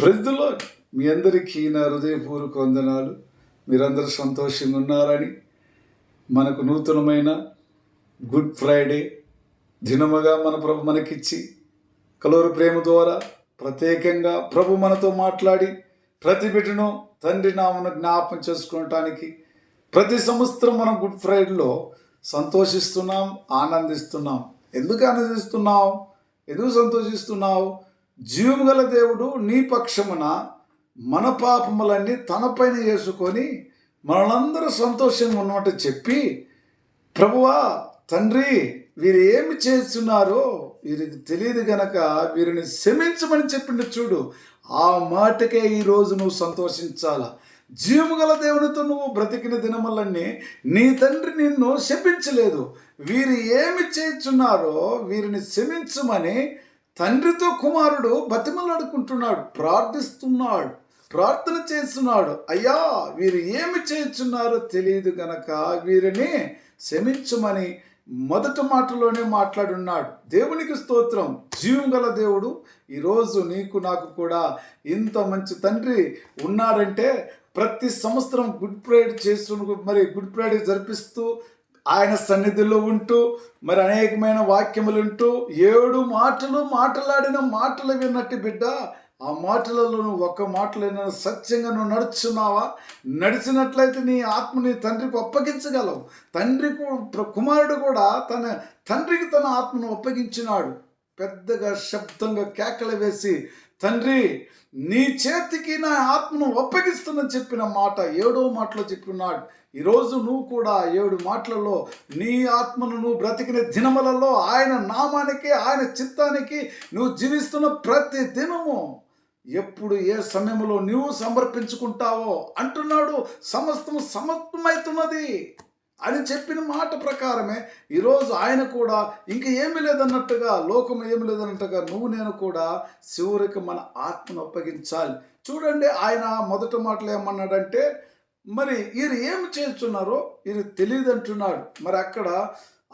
ప్రజలో మీ అందరికీ నా హృదయపూర్వక వందనాలు. మీరందరూ సంతోషంగా ఉన్నారని మనకు నూతనమైన గుడ్ ఫ్రైడే దినముగా మన ప్రభు మనకిచ్చి కలవరు ప్రేమ ద్వారా ప్రత్యేకంగా ప్రభు మనతో మాట్లాడి ప్రతి బిడ్డను తండ్రి నామను జ్ఞాపం చేసుకోవటానికి ప్రతి సంవత్సరం మనం గుడ్ ఫ్రైడేలో సంతోషిస్తున్నాం ఆనందిస్తున్నాం. ఎందుకు ఆనందిస్తున్నాం ఎందుకు సంతోషిస్తున్నావు? జీవముగల దేవుడు నీ పక్షమున మన పాపములన్నీ తనపైన చేసుకొని మనలందరూ సంతోషంగా ఉన్నట్టు చెప్పి ప్రభువా తండ్రి వీరు ఏమి చేస్తున్నారో వీరికి తెలియదు గనక వీరిని క్షమించమని చెప్పిండు చూడు. ఆ మాటకే ఈరోజు నువ్వు సంతోషించాల? జీవము దేవునితో నువ్వు బ్రతికిన దినములన్నీ నీ తండ్రి నిన్ను శపించలేదు వీరు ఏమి చేస్తున్నారో వీరిని క్షమించమని తండ్రితో కుమారుడు బతిమలాడుకుంటున్నాడు ప్రార్థిస్తున్నాడు ప్రార్థన చేస్తున్నాడు. అయ్యా వీరు ఏమి చేస్తున్నారో తెలియదు గనక వీరిని క్షమించమని మొదటి మాటలోనే మాట్లాడున్నాడు. దేవునికి స్తోత్రం. జీవం గల దేవుడు ఈరోజు నీకు నాకు కూడా ఇంత మంచి తండ్రి ఉన్నాడంటే ప్రతి సంవత్సరం గుడ్ ప్రైడ్ చేస్తు మరి గుడ్ ప్రైడ్ జరిపిస్తూ ఆయన సన్నిధిలో ఉంటూ మరి అనేకమైన వాక్యములు ఉంటూ ఏడు మాటలు మాట్లాడిన మాటలు విన్నట్టు బిడ్డ ఆ మాటలలో నువ్వు ఒక్క మాటలైనా సత్యంగా నువ్వు నడుచున్నావా? నడిచినట్లయితే నీ ఆత్మని తండ్రికి అప్పగించగలవు. తండ్రి కూ- కుమారుడు కూడా తన తండ్రికి తన ఆత్మను అప్పగించినాడు. పెద్దగా శబ్దంగా కేకలు వేసి తండ్రి నీ చేతికి నా ఆత్మను ఒప్పగిస్తున్నని చెప్పిన మాట ఏడో మాటలో చెప్పినాడు. ఈరోజు నువ్వు కూడా ఏడు మాటలలో నీ ఆత్మను నువ్వు బ్రతికిన దినములలో ఆయన నామానికి ఆయన చిత్తానికి నువ్వు జీవిస్తున్న ప్రతి దినము ఎప్పుడు ఏ సమయంలో నువ్వు సమర్పించుకుంటావో అంటున్నాడు. సమస్తము సమర్థమవుతున్నది అని చెప్పిన మాట ప్రకారమే ఈరోజు ఆయన కూడా ఇంక ఏమీ లేదన్నట్టుగా లోకం ఏమి లేదన్నట్టుగా నువ్వు నేను కూడా శివురికి మన ఆత్మను అప్పగించాలి. చూడండి ఆయన మొదటి మాటలు ఏమన్నాడంటే మరి వీరు ఏమి చేస్తున్నారో వీరు తెలియదు అంటున్నాడు. మరి అక్కడ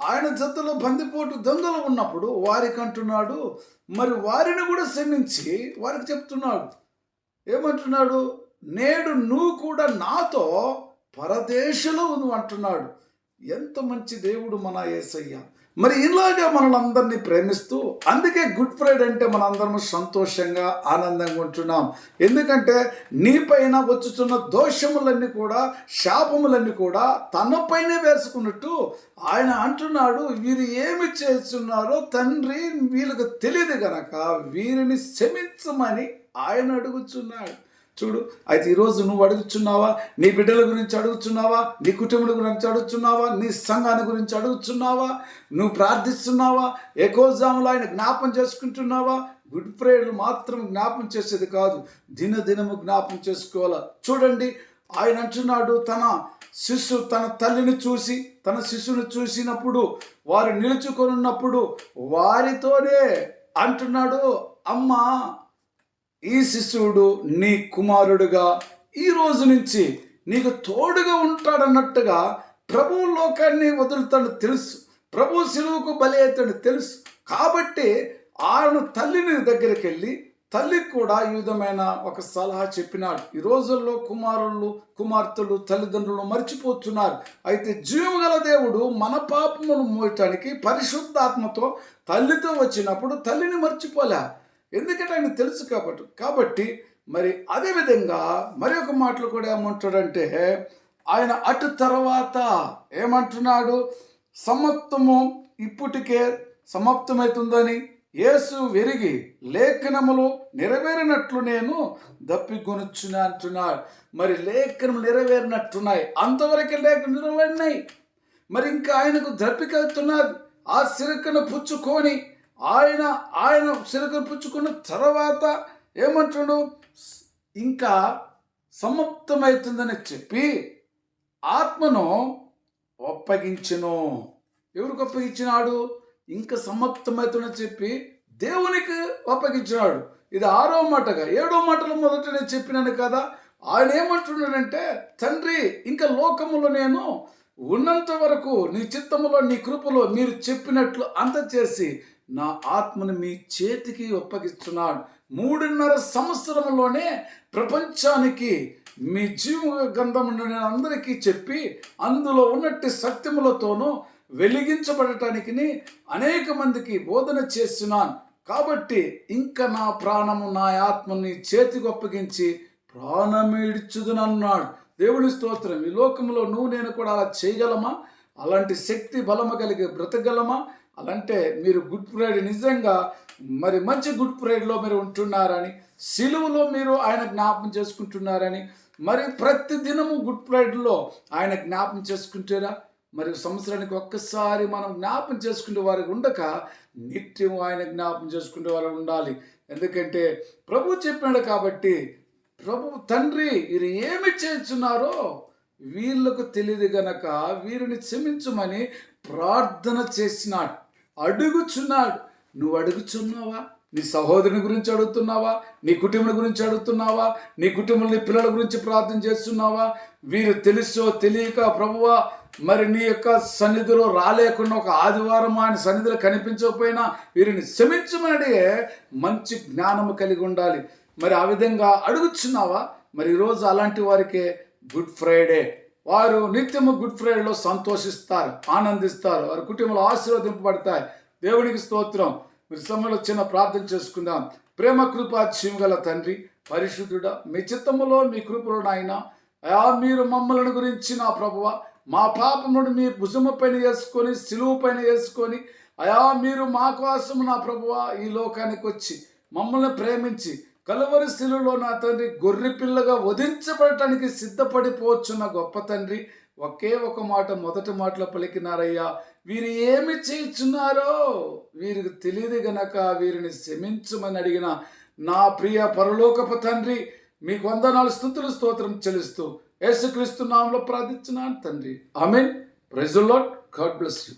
ఆయన జతలో బందిపోటు దొంగలు ఉన్నప్పుడు వారికి అంటున్నాడు మరి వారిని కూడా శ్రమించి వారికి చెప్తున్నాడు. ఏమంటున్నాడు? నేడు నువ్వు కూడా నాతో పరదేశంలో నువ్వు అంటున్నాడు. ఎంత మంచి దేవుడు మన యేసయ్య మరి ఇలాగా మనల్ని ప్రేమిస్తూ అందుకే గుడ్ ఫ్రైడే అంటే మనందరం సంతోషంగా ఆనందంగా ఉంటున్నాం. ఎందుకంటే నీపైన వచ్చుతున్న దోషములన్నీ కూడా శాపములన్నీ కూడా తనపైనే వేసుకున్నట్టు ఆయన అంటున్నాడు. వీరు ఏమి చేస్తున్నారో తండ్రి వీళ్ళకు తెలియదు గనక వీరిని క్షమించమని ఆయన అడుగుచున్నాడు. చూడు అయితే ఈరోజు నువ్వు అడుగుచున్నావా? నీ బిడ్డల గురించి అడుగుచున్నావా? నీ కుటుంబం గురించి అడుగుచున్నావా? నీ సంఘాన్ని గురించి అడుగుచున్నావా? నువ్వు ప్రార్థిస్తున్నావా? ఎకోజాములు ఆయన జ్ఞాపం చేసుకుంటున్నావా? గుడ్ ఫ్రైడే మాత్రం జ్ఞాపం చేసేది కాదు. దినదినము జ్ఞాపం చేసుకోవాలా? చూడండి ఆయన అంటున్నాడు తన శిష్యు తన తల్లిని చూసి తన శిష్యుని చూసినప్పుడు వారు నిలుచుకొనున్నప్పుడు వారితోనే అంటున్నాడు అమ్మ ఈ శిశువుడు నీ కుమారుడుగా ఈ రోజు నుంచి నీకు తోడుగా ఉంటాడన్నట్టుగా ప్రభు లోకాన్ని వదులుతాడు తెలుసు. ప్రభు శిలువుకు బలి అవుతాడు తెలుసు. కాబట్టి ఆయన తల్లిని దగ్గరికి వెళ్ళి తల్లికి కూడా ఈ విధమైన ఒక సలహా చెప్పినాడు. ఈ రోజుల్లో కుమారులు కుమార్తెలు తల్లిదండ్రులు మర్చిపోతున్నారు. అయితే జీవగల దేవుడు మన పాపమును మోయటానికి పరిశుద్ధాత్మతో తల్లితో వచ్చినప్పుడు తల్లిని మర్చిపోలే. ఎందుకంటే ఆయన తెలుసు కాబట్టి. కాబట్టి మరి అదేవిధంగా మరి ఒక మాటలు కూడా ఏమంటాడంటే ఆయన అటు తర్వాత ఏమంటున్నాడు? సమత్వము ఇప్పటికే సమాప్తమవుతుందని యేసు విరిగి లేఖనములు నెరవేరినట్లు నేను దప్పికొనుచున్నా అంటున్నాడు. మరి లేఖనం నెరవేరినట్టున్నాయి. అంతవరకు లేఖ నెరవేరినాయి మరి ఇంకా ఆయనకు దప్పికవుతున్నది ఆ సిరకను పుచ్చుకొని ఆయన ఆయన సిరకను పుచ్చుకున్న తర్వాత ఏమంటున్నాడు ఇంకా సమాప్తమవుతుందని చెప్పి ఆత్మను ఒప్పగించను. ఎవరికి ఒప్పగించినాడు? ఇంకా సమాప్తమవుతుందని చెప్పి దేవునికి ఒప్పగించినాడు. ఇది ఆరో మాటగా. ఏడో మాటలు మొదట నేను చెప్పినాను కదా. ఆయన ఏమంటున్నాడంటే తండ్రి ఇంకా లోకములో నేను ఉన్నంత వరకు నీ చిత్తములో నీ కృపలో మీరు చెప్పినట్లు అంత చేసి నా ఆత్మను మీ చేతికి ఒప్పగిస్తున్నాడు. మూడున్నర సంవత్సరంలోనే ప్రపంచానికి మీ జీవ గంధమును నేను అందరికీ చెప్పి అందులో ఉన్నట్టు సత్యములతోనూ వెలిగించబడటానికి అనేక మందికి బోధన చేస్తున్నాను. కాబట్టి ఇంకా నా ప్రాణము నా ఆత్మని చేతికి ఒప్పగించి ప్రాణమిడ్చుదునన్నాడు దేవుని స్తోత్రం ఈ లోకంలో నువ్వు నేను కూడా అలా చేయగలమా? అలాంటి శక్తి బలము కలిగి బ్రతకగలమా? అలాంటే మీరు గుడ్ ఫ్రైడే నిజంగా మరి మంచి గుడ్ ఫ్రైడేలో మీరు ఉంటున్నారని సిలువలో మీరు ఆయన జ్ఞాపం చేసుకుంటున్నారని మరి ప్రతి దినము గుడ్ ఫ్రైడేలో ఆయన జ్ఞాపం చేసుకుంటారా? మరి సంవత్సరానికి ఒక్కసారి మనం జ్ఞాపం చేసుకునే వారికి ఉండక నిత్యం ఆయన జ్ఞాపం చేసుకునే వారు ఉండాలి. ఎందుకంటే ప్రభు చెప్పాడు కాబట్టి ప్రభు తండ్రి వీరు ఏమి చేస్తున్నారో వీళ్ళకు తెలియదు గనక వీరిని క్షమించమని ప్రార్థన చేసినాడు. అడుగుచున్నాడు. నువ్వు అడుగుచున్నావా? నీ సహోదరుని గురించి అడుగుతున్నావా? నీ కుటుంబం గురించి అడుగుతున్నావా? నీ కుటుంబం నీ పిల్లల గురించి ప్రార్థన చేస్తున్నావా? వీరు తెలుసో తెలియక ప్రభువా మరి నీ యొక్క సన్నిధిలో రాలేకుండా ఒక ఆదివారం ఆయన సన్నిధిలో కనిపించకపోయినా వీరిని క్షమించమని మంచి జ్ఞానము కలిగి ఉండాలి. మరి ఆ విధంగా అడుగుచున్నావా? మరి ఈరోజు అలాంటి వారికే గుడ్ ఫ్రైడే. వారు నిత్యము గుడ్ ఫ్రైడేలో సంతోషిస్తారు ఆనందిస్తారు వారి కుటుంబంలో ఆశీర్వదింపబడతాయి. దేవునికి స్తోత్రం. మీరు సమయంలో చిన్న ప్రార్థన చేసుకుందాం. ప్రేమ కృప గల తండ్రి పరిశుద్ధుడ మీ చిత్తములో మీ కృపలో నాయన మీరు మమ్మల్ని గురించి నా ప్రభువ మా పాపమును మీ భుజము పైన వేసుకొని సిలువు పైన వేసుకొని అయా మీరు మా కోసం నా ప్రభువ ఈ లోకానికి వచ్చి మమ్మల్ని ప్రేమించి కలవరి శిలులో నా తండ్రి గొర్రె పిల్లగా వధించబడటానికి సిద్ధపడిపోవచ్చున్న గొప్ప తండ్రి. ఒకే ఒక మాట మొదటి మాటలో పలికినారయ్యా వీరు ఏమి చేయుచున్నారో వీరికి తెలియదు గనక వీరిని క్షమించమని అడిగిన నా ప్రియ పరలోకపు తండ్రి మీకు వందనాలు స్థుతులు స్తోత్రం చెల్లిస్తూ యేసుక్రీస్తు నామంలో ప్రార్థించినాను తండ్రి. ఆమెన్. ప్రెజులాట్ గాడ్ బ్లెస్ యూ.